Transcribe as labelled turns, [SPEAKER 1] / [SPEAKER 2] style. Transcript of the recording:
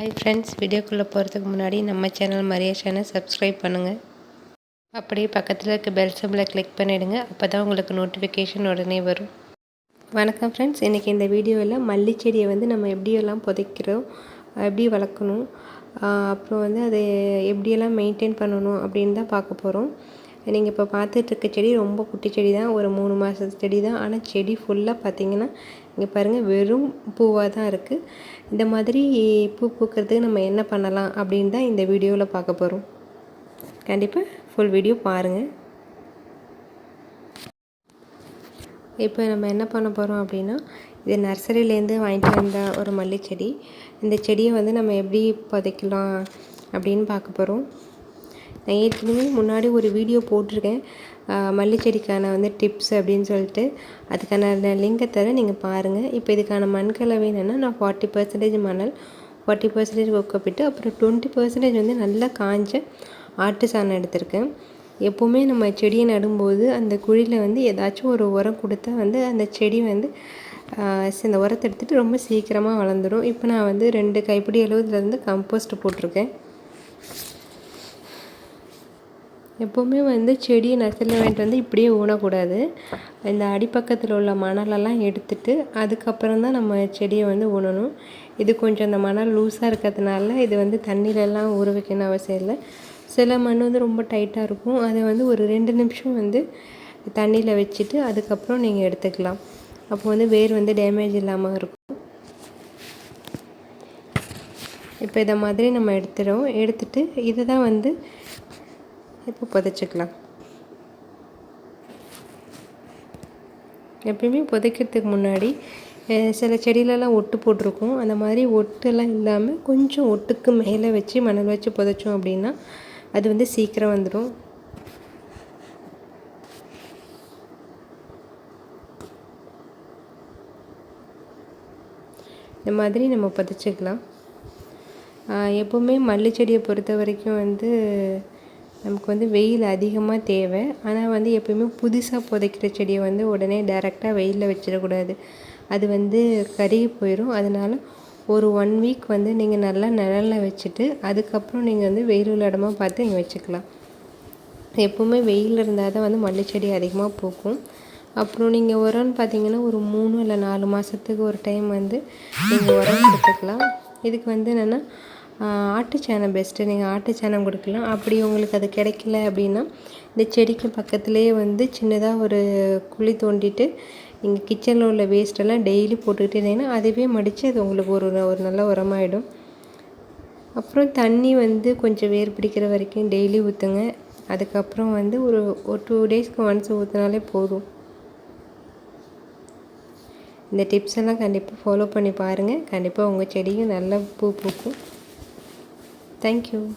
[SPEAKER 1] Hi friends வீடியோக்குள்ளே போகிறதுக்கு முன்னாடி நம்ம சேனல் மரியா சேனல் சப்ஸ்கிரைப் பண்ணுங்கள் அப்படியே பக்கத்தில் இருக்க பெல் சிம்பிளை கிளிக் பண்ணிவிடுங்க அப்போ தான் உங்களுக்கு நோட்டிஃபிகேஷன் உடனே வரும். வணக்கம் ஃப்ரெண்ட்ஸ் இன்றைக்கி இந்த வீடியோவில் மல்லி செடியை வந்து நம்ம எப்படியெல்லாம் புதைக்கிறோம் எப்படி வளர்க்கணும் அப்புறம் வந்து அதை எப்படியெல்லாம் மெயின்டைன் பண்ணணும் அப்படின்னு தான் பார்க்க போகிறோம் நீங்கள் இப்போ பார்த்துட்ருக்க செடி ரொம்ப குட்டி செடி தான் ஒரு மூணு மாதத்து செடி தான் ஆனால் செடி ஃபுல்லாக பார்த்தீங்கன்னா இங்கே பாருங்கள் வெறும் பூவாக தான் இருக்குது இந்த மாதிரி பூ பூக்கிறதுக்கு நம்ம என்ன பண்ணலாம் அப்படின்னு தான் இந்த வீடியோவில் பார்க்க போகிறோம் கண்டிப்பாக ஃபுல் வீடியோ பாருங்கள் இப்போ நம்ம என்ன பண்ண போகிறோம் அப்படின்னா இது நர்சரியிலேருந்து வாங்கிட்டு வந்த ஒரு மல்லிகை செடி இந்த செடியை வந்து நம்ம எப்படி புதைக்கலாம் அப்படின்னு பார்க்க போகிறோம் நான் ஏற்கனவே முன்னாடி ஒரு வீடியோ போட்டிருக்கேன். மல்லி செடிக்கான வந்து டிப்ஸ் அப்படின்னு சொல்லிட்டு. அதுக்கான லிங்கை தர நீங்கள் பாருங்கள் இப்போ இதுக்கான மண்கலவை என்னென்னா நான் ஃபார்ட்டி பர்சன்டேஜ் மணல் ஃபார்ட்டி பர்சன்டேஜ் ஒக்கப்பிட்டு அப்புறம் டுவெண்ட்டி பர்சன்டேஜ் வந்து நல்லா காஞ்ச ஆட்டு சாணம் எடுத்திருக்கேன். எப்போவுமே நம்ம செடியை நடும்போது அந்த குழியில் வந்து ஏதாச்சும் ஒரு உரம் கொடுத்தா வந்து அந்த செடி வந்து இந்த உரத்தை எடுத்துகிட்டு ரொம்ப சீக்கிரமாக வளர்ந்துடும் இப்போ நான் வந்து ரெண்டு கைப்பிடி அளவுலேருந்து கம்போஸ்ட் போட்டிருக்கேன். எப்போவுமே வந்து செடியை நர்சரியில் வாங்கிட்டு வந்து இப்படியே ஊனக்கூடாது. இந்த அடிப்பக்கத்தில் உள்ள மணலெல்லாம் எடுத்துட்டு அதுக்கப்புறம் தான் நம்ம செடியை வந்து ஊனணும். இது கொஞ்சம் அந்த மணல் லூஸாக இருக்கிறதுனால இது வந்து தண்ணியிலலாம் ஊற வைக்கணும் அவசியம் இல்லை. சில மண் வந்து ரொம்ப டைட்டாக இருக்கும். அதை வந்து ஒரு ரெண்டு நிமிஷம் வந்து தண்ணியில் வச்சுட்டு அதுக்கப்புறம் நீங்கள் எடுத்துக்கலாம். அப்போ வந்து வேர் வந்து டேமேஜ் இல்லாமல் இருக்கும். இப்போ இதை மாதிரி நம்ம எடுத்துகிறோம் எடுத்துகிட்டு இதை தான் வந்து இப்போ புதைச்சிக்கலாம். எப்பயுமே புதைக்கிறதுக்கு முன்னாடி சில செடியிலலாம் ஒட்டு போட்டிருக்கும். அந்த மாதிரி ஒட்டுலாம் இல்லாமல் கொஞ்சம் ஒட்டுக்கு மேலே வச்சு மணல் வச்சு புதைச்சோம் அப்படின்னா அது வந்து சீக்கிரம் வந்துடும் இந்த மாதிரி நம்ம புதைச்சிக்கலாம். எப்போவுமே மல்லி செடியை பொறுத்த வரைக்கும் வந்து நமக்கு வந்து வெயில் அதிகமாக தேவை. ஆனால் வந்து எப்போயுமே புதுசாக புதைக்கிற செடியை வந்து உடனே டேரெக்டாக வெயிலில் வச்சிடக்கூடாது. அது வந்து கருகி போயிடும் அதனால் ஒரு ஒன் வீக் வந்து நீங்கள் நல்லா நிழலில் வச்சுட்டு அதுக்கப்புறம் நீங்கள் வந்து வெயில் உள்ள இடமா பார்த்து நீங்கள் வச்சுக்கலாம். எப்போவுமே வெயில் இருந்தால் தான் வந்து மல்லி செடி அதிகமாக பூக்கும். அப்புறம் நீங்கள் உரம்னு பார்த்தீங்கன்னா ஒரு மூணு இல்லை நாலு மாதத்துக்கு ஒரு டைம் வந்து நீங்கள் உரம் கொடுத்துக்கலாம். இதுக்கு வந்து என்னென்னா ஆட்டு சாணம் பெஸ்ட்டு நீங்கள் ஆட்டு சாணம் கொடுக்கலாம். அப்படி உங்களுக்கு அது கிடைக்கல அப்படின்னா இந்த செடிக்கு பக்கத்துலேயே வந்து சின்னதாக ஒரு குழி தோண்டிட்டு நீங்கள் கிச்சனில் உள்ள வேஸ்ட்டெல்லாம் டெய்லி போட்டுக்கிட்டே இருந்தீங்கன்னா அதுவே மடித்து அது உங்களுக்கு ஒரு ஒரு நல்ல உரமாயிடும். அப்புறம் தண்ணி வந்து கொஞ்சம் வேர் பிடிக்கிற வரைக்கும் டெய்லி ஊற்றுங்க அதுக்கப்புறம் வந்து ஒரு ஒரு டூ டேஸ்க்கு ஒன்ஸ் ஊற்றினாலே போதும். இந்த டிப்ஸ் எல்லாம் கண்டிப்பாக ஃபாலோ பண்ணி பாருங்கள் கண்டிப்பாக உங்கள் செடியும் நல்லா பூ பூக்கும். Thank you.